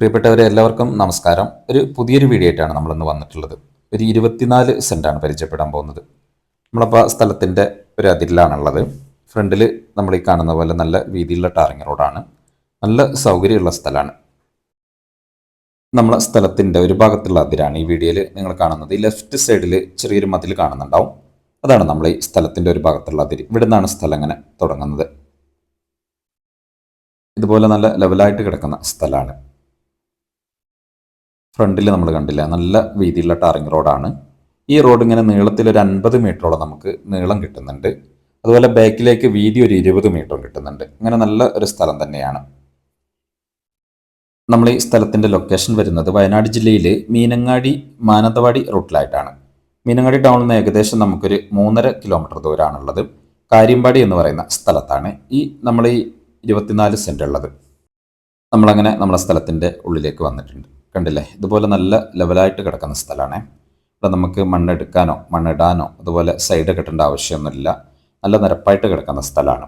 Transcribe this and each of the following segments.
പ്രിയപ്പെട്ടവരെ എല്ലാവർക്കും നമസ്കാരം. ഒരു പുതിയൊരു വീഡിയോ ആയിട്ടാണ് നമ്മളിന്ന് വന്നിട്ടുള്ളത്. ഒരു ഇരുപത്തിനാല് സെന്റാണ് പരിചയപ്പെടാൻ പോകുന്നത്. നമ്മളപ്പോൾ സ്ഥലത്തിന്റെ ഒരു അതിരിലാണുള്ളത്. ഫ്രണ്ടിൽ നമ്മൾ ഈ കാണുന്ന പോലെ നല്ല വീതിയുള്ള ടാറിങ് റോഡാണ്. നല്ല സൗകര്യമുള്ള സ്ഥലമാണ്. നമ്മളെ സ്ഥലത്തിന്റെ ഒരു ഭാഗത്തുള്ള അതിരാണ് ഈ വീഡിയോയിൽ നിങ്ങൾ കാണുന്നത്. ഈ ലെഫ്റ്റ് സൈഡിൽ ചെറിയൊരു മതിൽ കാണുന്നുണ്ടാവും. അതാണ് നമ്മൾ ഈ സ്ഥലത്തിന്റെ ഒരു ഭാഗത്തുള്ള അതിര്. ഇവിടെ നിന്നാണ് സ്ഥലം അങ്ങനെ തുടങ്ങുന്നത്. ഇതുപോലെ നല്ല ലെവലായിട്ട് കിടക്കുന്ന സ്ഥലമാണ്. ഫ്രണ്ടിൽ നമ്മൾ കണ്ടില്ല. നല്ല വീതിയുള്ള ടാറിങ് റോഡാണ്. ഈ റോഡ് ഇങ്ങനെ നീളത്തിൽ ഒരു അൻപത് മീറ്ററോളം നമുക്ക് നീളം കിട്ടുന്നുണ്ട്. അതുപോലെ ബാക്കിലേക്ക് വീതി ഒരു ഇരുപത് മീറ്ററും കിട്ടുന്നുണ്ട്. ഇങ്ങനെ നല്ല ഒരു സ്ഥലം തന്നെയാണ്. നമ്മൾ ഈ സ്ഥലത്തിന്റെ ലൊക്കേഷൻ വരുന്നത് വയനാട് ജില്ലയിൽ മീനങ്ങാടി മാനന്തവാടി റൂട്ടിലായിട്ടാണ്. മീനങ്ങാടി ടൗണിൽ നിന്ന് ഏകദേശം നമുക്കൊരു മൂന്നര കിലോമീറ്റർ ദൂരമാണുള്ളത് കാര്യമ്പാടി എന്ന് പറയുന്ന സ്ഥലത്താണ് ഈ നമ്മൾ ഈ ഇരുപത്തിനാല് സെന്റ് ഉള്ളത് നമ്മളങ്ങനെ നമ്മളെ സ്ഥലത്തിന്റെ ഉള്ളിലേക്ക് വന്നിട്ടുണ്ട്. കണ്ടില്ലേ? ഇതുപോലെ നല്ല ലെവലായിട്ട് കിടക്കുന്ന സ്ഥലമാണ്. ഇവിടെ നമുക്ക് മണ്ണെടുക്കാനോ മണ്ണിടാനോ അതുപോലെ സൈഡ് കെട്ടേണ്ട ആവശ്യമൊന്നുമില്ല. നല്ല നിരപ്പായിട്ട് കിടക്കുന്ന സ്ഥലമാണ്.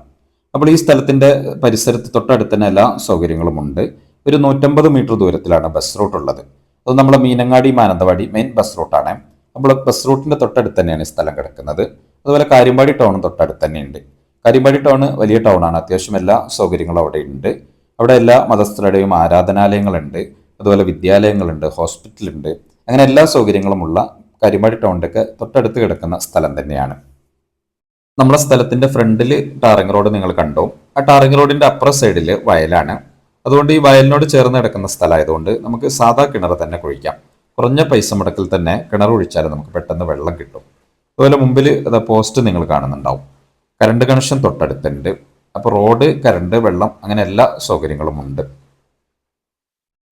അപ്പോൾ ഈ സ്ഥലത്തിന്റെ പരിസരത്ത് തൊട്ടടുത്ത് തന്നെ എല്ലാ സൗകര്യങ്ങളുമുണ്ട് ഒരു നൂറ്റമ്പത് മീറ്റർ ദൂരത്തിലാണ് ബസ് റൂട്ട് ഉള്ളത്. അത് നമ്മുടെ മീനങ്ങാടി മാനന്തവാടി മെയിൻ ബസ് റൂട്ടാണ് നമ്മൾ ബസ് റൂട്ടിന്റെ തൊട്ടടുത്ത് തന്നെയാണ് ഈ സ്ഥലം കിടക്കുന്നത്. അതുപോലെ കാര്യമ്പാടി ടൗണും തൊട്ടടുത്ത് തന്നെയുണ്ട്. കാര്യമ്പാടി ടൗൺ വലിയ ടൗണാണ് അത്യാവശ്യം എല്ലാ സൗകര്യങ്ങളും അവിടെയുണ്ട് അവിടെ എല്ലാ മതസ്ഥരുടെയും ആരാധനാലയങ്ങളുണ്ട്. അതുപോലെ വിദ്യാലയങ്ങളുണ്ട് ഹോസ്പിറ്റലുണ്ട് അങ്ങനെ എല്ലാ സൗകര്യങ്ങളുമുള്ള കരിമാടി ടൗണിന്റെയൊക്കെ തൊട്ടടുത്ത് കിടക്കുന്ന സ്ഥലം തന്നെയാണ്. നമ്മുടെ സ്ഥലത്തിന്റെ ഫ്രണ്ടിൽ ടാറിംഗ് റോഡ് നിങ്ങൾ കണ്ടു. ആ ടാറിംഗ് റോഡിന്റെ അപ്പുറ സൈഡിൽ വയലാണ്. അതുകൊണ്ട് ഈ വയലിനോട് ചേർന്ന് കിടക്കുന്ന സ്ഥലമായതുകൊണ്ട് നമുക്ക് സാധാ കിണർ തന്നെ കുഴിക്കാം. കുറഞ്ഞ പൈസ മുടക്കിൽ തന്നെ കിണർ ഒഴിച്ചാൽ നമുക്ക് പെട്ടെന്ന് വെള്ളം കിട്ടും. അതുപോലെ മുമ്പിൽ അത് പോസ്റ്റ് നിങ്ങൾ കാണുന്നുണ്ടാവും. കറണ്ട് കണക്ഷൻ തൊട്ടടുത്തുണ്ട്. അപ്പോൾ റോഡ് കറണ്ട് വെള്ളം അങ്ങനെ എല്ലാ സൗകര്യങ്ങളും ഉണ്ട്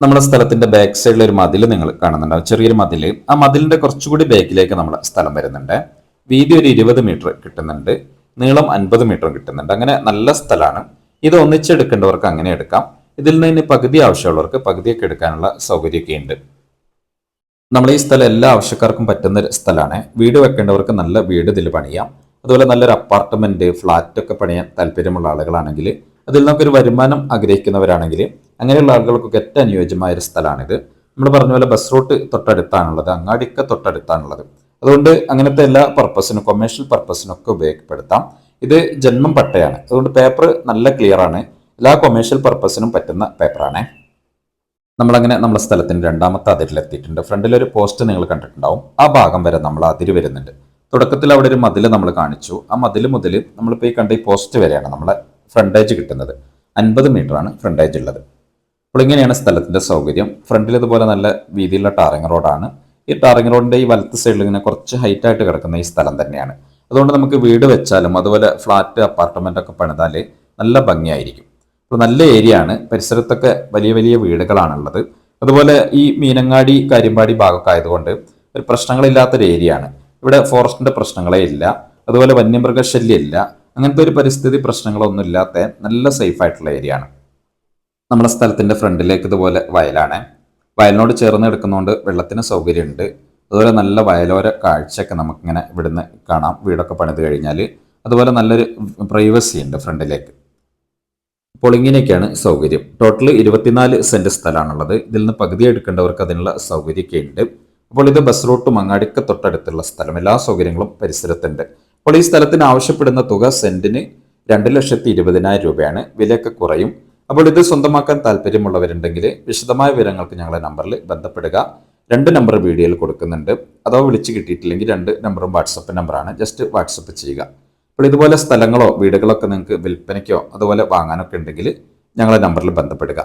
നമ്മുടെ സ്ഥലത്തിന്റെ ബാക്ക് സൈഡിൽ ഒരു മതിൽ നിങ്ങൾ കാണുന്നുണ്ടാവും ചെറിയൊരു മതിൽ. ആ മതിലിന്റെ കുറച്ചുകൂടി ബാക്കിലേക്ക് നമ്മുടെ സ്ഥലം വരുന്നുണ്ട്. വീതി ഒരു ഇരുപത് മീറ്റർ കിട്ടുന്നുണ്ട്. നീളം അൻപത് മീറ്റർ കിട്ടുന്നുണ്ട്. അങ്ങനെ നല്ല സ്ഥലമാണ്. ഇത് ഒന്നിച്ചെടുക്കേണ്ടവർക്ക് അങ്ങനെ എടുക്കാം. ഇതിൽ നിന്ന് പകുതി ആവശ്യമുള്ളവർക്ക് പകുതിയൊക്കെ എടുക്കാനുള്ള സൗകര്യമൊക്കെ ഉണ്ട്. നമ്മൾ ഈ സ്ഥലം എല്ലാ ആവശ്യക്കാർക്കും പറ്റുന്ന ഒരു സ്ഥലമാണ്. വീട് വെക്കേണ്ടവർക്ക് നല്ല വീട് ഇതിൽ പണിയാം. അതുപോലെ നല്ലൊരു അപ്പാർട്ട്മെന്റ് ഫ്ലാറ്റ് ഒക്കെ പണിയാൻ താല്പര്യമുള്ള ആളുകളാണെങ്കിൽ അതിൽ നമുക്കൊരു വരുമാനം ആഗ്രഹിക്കുന്നവരാണെങ്കിൽ അങ്ങനെയുള്ള ആളുകൾക്കൊക്കെ ഏറ്റവും അനുയോജ്യമായ ഒരു സ്ഥലമാണിത്. നമ്മൾ പറഞ്ഞ പോലെ ബസ് റൂട്ട് തൊട്ടടുത്താണുള്ളത് അങ്ങാടിക്ക തൊട്ടടുത്താണുള്ളത്. അതുകൊണ്ട് അങ്ങനത്തെ എല്ലാ പർപ്പസിനും കൊമേഴ്ഷ്യൽ പർപ്പസിനൊക്കെ ഉപയോഗപ്പെടുത്താം. ഇത് ജന്മം പട്ടയാണ്. അതുകൊണ്ട് പേപ്പർ നല്ല ക്ലിയർ ആണ്. എല്ലാ കൊമേഴ്ഷ്യൽ പർപ്പസിനും പറ്റുന്ന പേപ്പറാണ് നമ്മളങ്ങനെ നമ്മുടെ സ്ഥലത്തിന്റെ രണ്ടാമത്തെ അതിരിലെത്തിയിട്ടുണ്ട് ഫ്രണ്ടിൽ ഒരു പോസ്റ്റ് നിങ്ങൾ കണ്ടിട്ടുണ്ടാവും. ആ ഭാഗം വരെ നമ്മൾ അതിര് വരുന്നുണ്ട്. തുടക്കത്തിൽ അവിടെ ഒരു മതിൽ നമ്മൾ കാണിച്ചു. ആ മതിൽ മുതൽ നമ്മളിപ്പോൾ ഈ കണ്ട ഈ പോസ്റ്റ് വരെയാണ് നമ്മളെ ഫ്രണ്ടേജ് കിട്ടുന്നത്. അൻപത് ആണ് ഫ്രണ്ടേജ് ഉള്ളത്. അപ്പോൾ ഇങ്ങനെയാണ് സ്ഥലത്തിന്റെ സൗകര്യം. ഫ്രണ്ടിൽ ഇതുപോലെ നല്ല വീതിയുള്ള ടാറിങ് റോഡാണ്. ഈ ടാറിങ് റോഡിന്റെ ഈ വലത്ത് സൈഡിൽ ഇങ്ങനെ കുറച്ച് ഹൈറ്റായിട്ട് കിടക്കുന്ന ഈ സ്ഥലം തന്നെയാണ്. അതുകൊണ്ട് നമുക്ക് വീട് വെച്ചാലും അതുപോലെ ഫ്ലാറ്റ് അപ്പാർട്ട്മെന്റ് ഒക്കെ പണിതാൽ നല്ല ഭംഗിയായിരിക്കും. അപ്പോൾ നല്ല ഏരിയ ആണ്. പരിസരത്തൊക്കെ വലിയ വലിയ വീടുകളാണുള്ളത്. അതുപോലെ ഈ മീനങ്ങാടി കാര്യമ്പാടി ഭാഗമൊക്കെ ആയതുകൊണ്ട് ഒരു പ്രശ്നങ്ങളില്ലാത്തൊരു ഏരിയ ആണ്. ഇവിടെ ഫോറസ്റ്റിന്റെ പ്രശ്നങ്ങളേ ഇല്ല. അതുപോലെ വന്യമൃഗശല്യം ഇല്ല. അങ്ങനത്തെ ഒരു പരിസ്ഥിതി പ്രശ്നങ്ങളൊന്നും ഇല്ലാത്ത നല്ല സേഫ് ആയിട്ടുള്ള ഏരിയ ആണ്. നമ്മുടെ സ്ഥലത്തിന്റെ ഫ്രണ്ടിലേക്ക് ഇതുപോലെ വയലാണ്. വയലിനോട് ചേർന്ന് എടുക്കുന്നതുകൊണ്ട് വെള്ളത്തിന് സൗകര്യമുണ്ട്. അതുപോലെ നല്ല വയലോര കാഴ്ചയൊക്കെ നമുക്കിങ്ങനെ ഇവിടുന്ന് കാണാം. വീടൊക്കെ പണിത് കഴിഞ്ഞാൽ അതുപോലെ നല്ലൊരു പ്രൈവസി ഉണ്ട് ഫ്രണ്ടിലേക്ക്. അപ്പോൾ ഇങ്ങനെയൊക്കെയാണ് സൗകര്യം. ടോട്ടൽ ഇരുപത്തിനാല് സെന്റ് സ്ഥലമാണുള്ളത്. ഇതിൽ നിന്ന് പകുതി എടുക്കേണ്ടവർക്ക് അതിനുള്ള സൗകര്യമൊക്കെ ഉണ്ട് അപ്പോൾ ഇത് ബസ് റൂട്ട് മങ്ങാടിക്ക് തൊട്ടടുത്തുള്ള സ്ഥലം. എല്ലാ സൗകര്യങ്ങളും പരിസരത്തുണ്ട്. അപ്പോൾ ഈ സ്ഥലത്തിന് ആവശ്യപ്പെടുന്ന തുക സെന്റിന് രണ്ട് ലക്ഷത്തി ഇരുപതിനായിരം രൂപയാണ്. വിലയൊക്കെ കുറയും. അപ്പോൾ ഇത് സ്വന്തമാക്കാൻ താല്പര്യമുള്ളവരുണ്ടെങ്കിൽ വിശദമായ വിവരങ്ങൾക്ക് ഞങ്ങളുടെ നമ്പറിൽ ബന്ധപ്പെടുക. രണ്ട് നമ്പർ വീഡിയോയിൽ കൊടുക്കുന്നുണ്ട്. അഥവാ വിളിച്ച് കിട്ടിയിട്ടില്ലെങ്കിൽ രണ്ട് നമ്പറും വാട്സപ്പ് നമ്പറാണ്. ജസ്റ്റ് വാട്സപ്പ് ചെയ്യുക. അപ്പോൾ ഇതുപോലെ സ്ഥലങ്ങളോ വീടുകളൊക്കെ നിങ്ങൾക്ക് വിൽപ്പനയ്ക്കോ അതുപോലെ വാങ്ങാനൊക്കെ ഉണ്ടെങ്കിൽ ഞങ്ങളെ നമ്പറിൽ ബന്ധപ്പെടുക.